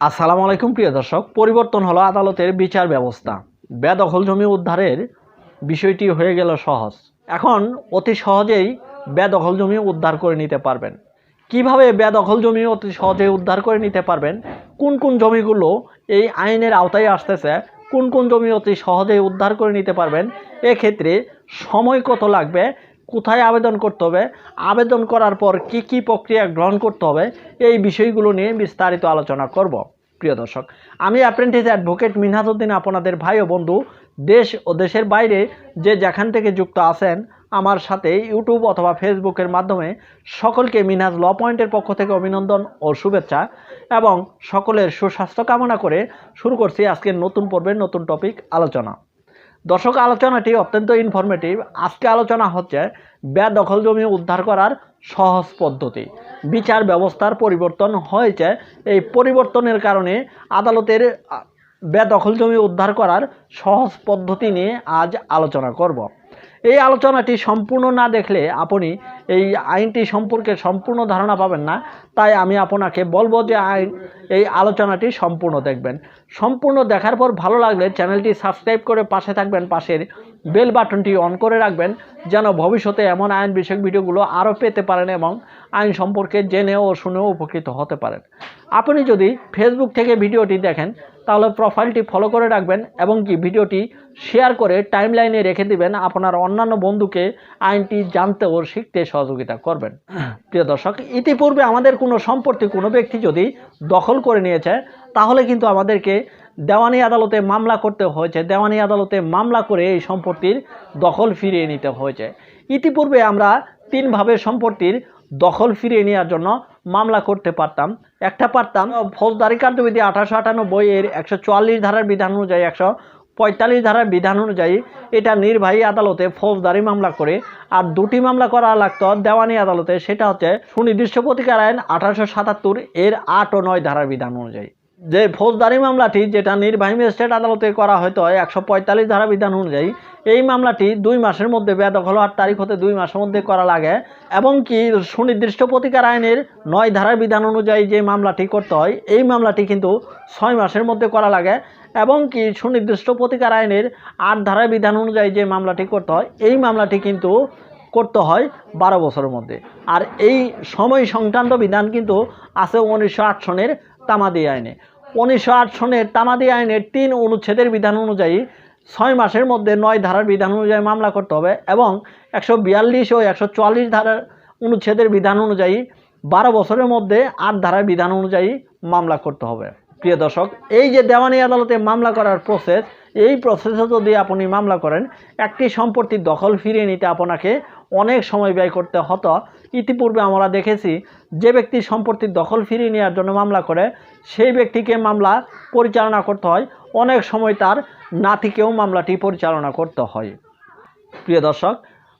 আসসালামু আলাইকুম, প্রিয় দর্শক। পরিবর্তন হলো আদালতের বিচার ব্যবস্থা। বেদখল জমি উদ্ধারের বিষয়টি হয়ে গেল সহজ। এখন অতি সহজেই বেদখল জমি উদ্ধার করে নিতে পারবেন। কীভাবে বেদখল জমি অতি সহজেই উদ্ধার করে নিতে পারবেন? কোন কোন জমিগুলো এই আইনের আওতায় আসতেছে? কোন কোন জমি অতি সহজেই উদ্ধার করে নিতে পারবেন? এক্ষেত্রে সময় কত লাগবে? কোথায় আবেদন করতে হবে, আবেদন করার পর কি কি প্রক্রিয়া গ্রহণ করতে হবে, এই বিষয়গুলো নিয়ে বিস্তারিত আলোচনা করব। প্রিয় দর্শক, আমি অ্যাপ্রেন্টিস অ্যাডভোকেট মিনহাজউদ্দিন, আপনাদের ভাই ও বন্ধু, দেশ ও দেশের বাইরে যে যেখান থেকে যুক্ত আছেন, আমার সাথে ইউটিউব অথবা ফেসবুকের মাধ্যমে সকলকে মিনহাজ ল পয়েন্টের পক্ষ থেকে অভিনন্দন ও শুভেচ্ছা এবং সকলের সুস্বাস্থ্য কামনা করে শুরু করছি আজকের নতুন পর্বের নতুন টপিক আলোচনা। দর্শক, আলোচনাটি অত্যন্ত ইনফরমেটিভ আজকে আলোচনা হচ্ছে বেদখল জমি উদ্ধার করার সহজ পদ্ধতি। বিচার ব্যবস্থার পরিবর্তন হয়েছে। এই পরিবর্তনের কারণে আদালতের বেদখল জমি উদ্ধার করার সহজ পদ্ধতি নিয়ে আজ আলোচনা করব। এই আলোচনাটি সম্পূর্ণ না দেখলে আপনি এই আইনটি সম্পর্কে সম্পূর্ণ ধারণা পাবেন না। তাই আমি আপনাকে বলব যে আইন এই আলোচনাটি সম্পূর্ণ দেখবেন। সম্পূর্ণ দেখার পর ভালো লাগলে চ্যানেলটি সাবস্ক্রাইব করে পাশে থাকবেন। পাশের বেল বাটনটি অন করে রাখবেন যেন ভবিষ্যতে এমন আইন বিষয়ক ভিডিওগুলো আরও পেতে পারেন এবং আইন সম্পর্কে জেনে ও শুনেও উপকৃত হতে পারেন। আপনি যদি ফেসবুক থেকে ভিডিওটি দেখেন তাহলে প্রোফাইলটি ফলো করে রাখবেন এবং কি ভিডিওটি শেয়ার করে টাইমলাইনে রেখে দিবেন আপনার অন্যান্য বন্ধুকে, আইনটি জানতে ও শিখতে সহযোগিতা করবেন। প্রিয় দর্শক, ইতিপূর্বে আমাদের কোনো সম্পত্তি কোনো ব্যক্তি যদি দখল করে নিয়েছে, তাহলে কিন্তু আমাদেরকে দেওয়ানি আদালতে মামলা করতে হয়েছে। দেওয়ানি আদালতে মামলা করে এই সম্পত্তির দখল ফিরিয়ে নিতে হয়েছে। ইতিপূর্বে আমরা তিনভাবে সম্পত্তির দখল ফিরিয়ে নেওয়ার জন্য মামলা করতে পারতাম। একটা পারতাম, ফৌজদারি কার্যবিধি আঠারোশো আটানব্বই এর একশো চুয়াল্লিশ ধারার বিধান অনুযায়ী, একশো পঁয়তাল্লিশ ধারার বিধান অনুযায়ী এটা নির্বাহী আদালতে ফৌজদারি মামলা করে, আর দুটি মামলা করা লাগত দেওয়ানি আদালতে, সেটা হচ্ছে সুনির্দিষ্ট প্রতিকার আইন আঠারোশো সাতাত্তর এর আট ও নয় ধারার বিধান অনুযায়ী। যে ফৌজদারি মামলাটি যেটা নির্বাহী ম্যাজিস্ট্রেট আদালতে করা হয়তো একশো পঁয়তাল্লিশ ধারা বিধান অনুযায়ী, এই মামলাটি দুই মাসের মধ্যে বেদখল হওয়ার তারিখ হতে দুই মাসের মধ্যে করা লাগে এবং কি সুনির্দিষ্ট প্রতিকার আইনের নয় ধারার বিধান অনুযায়ী যে মামলাটি করতে হয়, এই মামলাটি কিন্তু ছয় মাসের মধ্যে করা লাগে এবং কি সুনির্দিষ্ট প্রতিকার আইনের আট ধারার বিধান অনুযায়ী যে মামলাটি করতে হয়, এই মামলাটি কিন্তু করতে হয় বারো বছরের মধ্যে। আর এই সময় সংক্রান্ত বিধান কিন্তু আছে উনিশশো আট সনের তামাদি আইনে। উনিশশো আট সনের তামাদি আইনের তিন অনুচ্ছেদের বিধান অনুযায়ী ছয় মাসের মধ্যে নয় ধারার বিধান অনুযায়ী মামলা করতে হবে এবং একশো বিয়াল্লিশ ও একশো চুয়াল্লিশ ধারার অনুচ্ছেদের বিধান অনুযায়ী বারো বছরের মধ্যে আট ধারার বিধান অনুযায়ী মামলা করতে হবে। প্রিয় দর্শক, এই যে দেওয়ানি আদালতে মামলা করার প্রসেস এই প্রসেসে যদি আপনি মামলা করেন, একটি সম্পত্তির দখল ফিরিয়ে নিতে আপনাকে অনেক সময় ব্যয় করতে হতো। ইতিপূর্বে আমরা দেখেছি যে ব্যক্তি সম্পত্তির দখল ফিরিয়ে নেওয়ার জন্য মামলা করে, সেই ব্যক্তিকে মামলা পরিচালনা করতে হয়। অনেক সময় তার নাতিকেও মামলাটি পরিচালনা করতে হয়। প্রিয় দর্শক,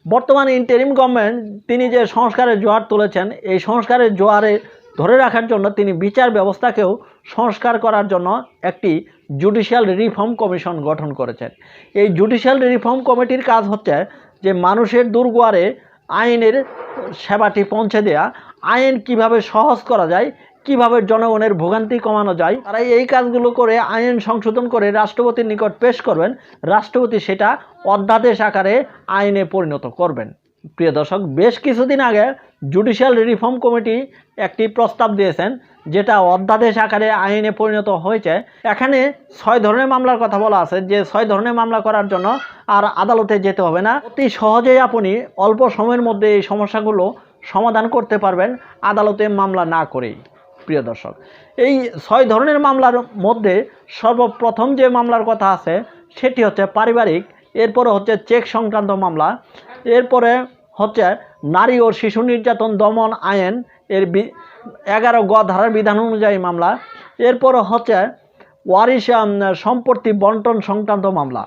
বর্তমানে ইন্টারিম গভর্নমেন্ট তিনি যে সংস্কারের জোয়ার তুলেছেন, এই সংস্কারের জোয়ারে ধরে রাখার জন্য তিনি বিচার ব্যবস্থাকেও সংস্কার করার জন্য একটি জুডিশিয়াল রিফর্ম কমিশন গঠন করেছেন। এই জুডিশিয়াল রিফর্ম কমিটির কাজ হচ্ছে যে মানুষের দুর্গোয়ারে আইনের সেবাটি পৌঁছে দেয়া, আইন কীভাবে সহজ করা যায়, কীভাবে জনগণের ভোগান্তি কমানো যায়, তারা এই কাজগুলো করে আইন সংশোধন করে রাষ্ট্রপতির নিকট পেশ করবেন, রাষ্ট্রপতি সেটা অধ্যাদেশ আকারে আইনে পরিণত করবেন। প্রিয় দর্শক, বেশ কিছুদিন আগে জুডিশিয়াল রিফর্ম কমিটি একটি প্রস্তাব দিয়েছেন, যেটা অধ্যাদেশ আকারে আইনে পরিণত হয়েছে। এখানে ছয় ধরনের মামলার কথা বলা আছে। যে ছয় ধরনের মামলা করার জন্য আর আদালতে যেতে হবে না। অতি সহজেই আপনি অল্প সময়ের মধ্যে এই সমস্যাগুলো সমাধান করতে পারবেন, আদালতে মামলা না করেই। প্রিয় দর্শক, এই ছয় ধরনের মামলার মধ্যে সর্বপ্রথম যে মামলার কথা আছে, সেটি হচ্ছে পারিবারিক, এরপরে হচ্ছে চেক সংক্রান্ত মামলা, এরপরে হচ্ছে নারী ও শিশু নির্যাতন দমন আইন এর এগারো গ ধারার বিধান অনুযায়ী মামলা। এরপর হচ্ছে ওয়ারিশ সম্পত্তি বন্টন সংক্রান্ত মামলা।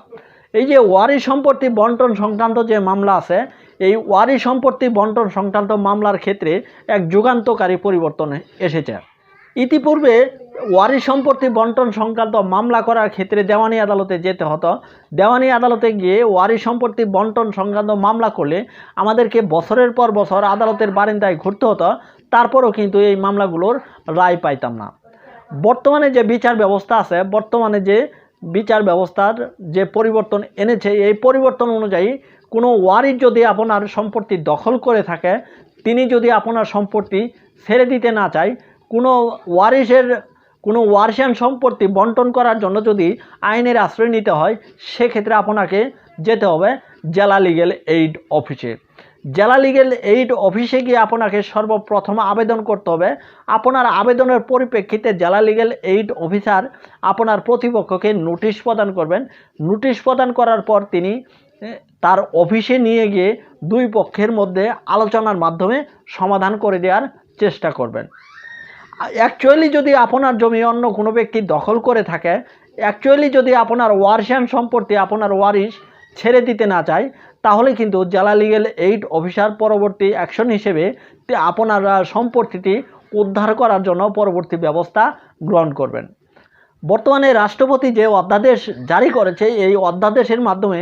এই যে ওয়ারি সম্পত্তি বন্টন সংক্রান্ত যে মামলা আছে, এই ওয়ারি সম্পত্তি বন্টন সংক্রান্ত মামলার ক্ষেত্রে এক যুগান্তকারী পরিবর্তন এসেছে। ইতিপূর্বে ওয়ারি সম্পত্তি বন্টন সংক্রান্ত মামলা করার ক্ষেত্রে দেওয়ানি আদালতে যেতে হতো। দেওয়ানি আদালতে গিয়ে ওয়ারি সম্পত্তি বন্টন সংক্রান্ত মামলা করলে আমাদেরকে বছরের পর বছর আদালতের বারিন্দায় ঘুরতে হতো, তারপরও কিন্তু এই মামলাগুলোর রায় পাইতাম না। বর্তমানে যে বিচার ব্যবস্থা আছে, বর্তমানে যে বিচার ব্যবস্থার যে পরিবর্তন এনেছে, এই পরিবর্তন অনুযায়ী কোনো ওয়ারিশ যদি আপনার সম্পত্তি দখল করে থাকে, তিনি যদি আপনার সম্পত্তি ছেড়ে দিতে না চায় ওয়ারিশের, কোনো ওয়ারিশান সম্পত্তি বন্টন করার জন্য যদি আইনের আশ্রয় নিতে হয়, সেক্ষেত্রে আপনাকে যেতে হবে জেলা লিগেল এইড অফিসে জেলা লিগেল এইড অফিসে গিয়ে আপনাকে সর্বপ্রথম আবেদন করতে হবে। আপনার আবেদনের পরিপ্রেক্ষিতে জেলা লিগেল এইড অফিসার আপনার প্রতিপক্ষকে নোটিশ প্রদান করবেন। নোটিশ প্রদান করার পর তিনি তার অফিসে নিয়ে গিয়ে দুই পক্ষের মধ্যে আলোচনার মাধ্যমে সমাধান করে দেওয়ার চেষ্টা করবেন। অ্যাকচুয়ালি যদি আপনার জমি অন্য কোনো ব্যক্তি দখল করে থাকে অ্যাকচুয়ালি যদি আপনার ওয়ারিশান সম্পত্তি, আপনার ওয়ারিশ ছেড়ে দিতে না চায়, তাহলে কিন্তু জেলা লিগেল এইড অফিসার পরবর্তী অ্যাকশন হিসেবে আপনার সম্পত্তিটি উদ্ধার করার জন্য পরবর্তী ব্যবস্থা গ্রহণ করবেন। বর্তমানে রাষ্ট্রপতি যে অধ্যাদেশ জারি করেছে, এই অধ্যাদেশের মাধ্যমে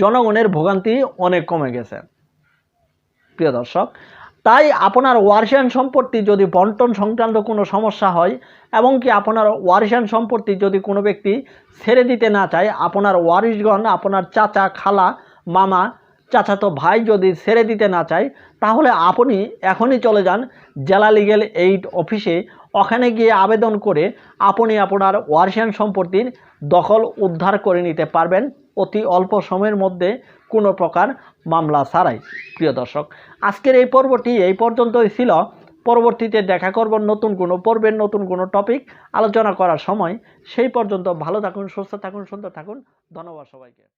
জনগণের ভোগান্তি অনেক কমে গেছে। প্রিয় দর্শক তাই আপনার ওয়ারিশান সম্পত্তি যদি বন্টন সংক্রান্ত কোনো সমস্যা হয় এবং কি আপনার ওয়ারিশান সম্পত্তি যদি কোনো ব্যক্তি ছেড়ে দিতে না চায়, আপনার ওয়ারিশগণ, আপনার চাচা, খালা, মামা, চাচাতো ভাই যদি ছেড়ে দিতে না চায়, তাহলে আপনি এখনই চলে যান জেলা লিগেল এইড অফিসে। ওখানে গিয়ে আবেদন করে আপনি আপনার ওয়ারিশান সম্পত্তির দখল উদ্ধার করে নিতে পারবেন। অতি অল্প সময়ের মধ্যে কোনো প্রকার মামলা ছাড়াই। প্রিয় দর্শক, আজকের এই পর্বটি এই পর্যন্তই ছিল। পরবর্তীতে দেখা করব নতুন কোনো পর্বের নতুন কোনো টপিক আলোচনা করার সময়। সেই পর্যন্ত ভালো থাকুন, সুস্থ থাকুন, সুন্দর থাকুন। ধন্যবাদ সবাইকে।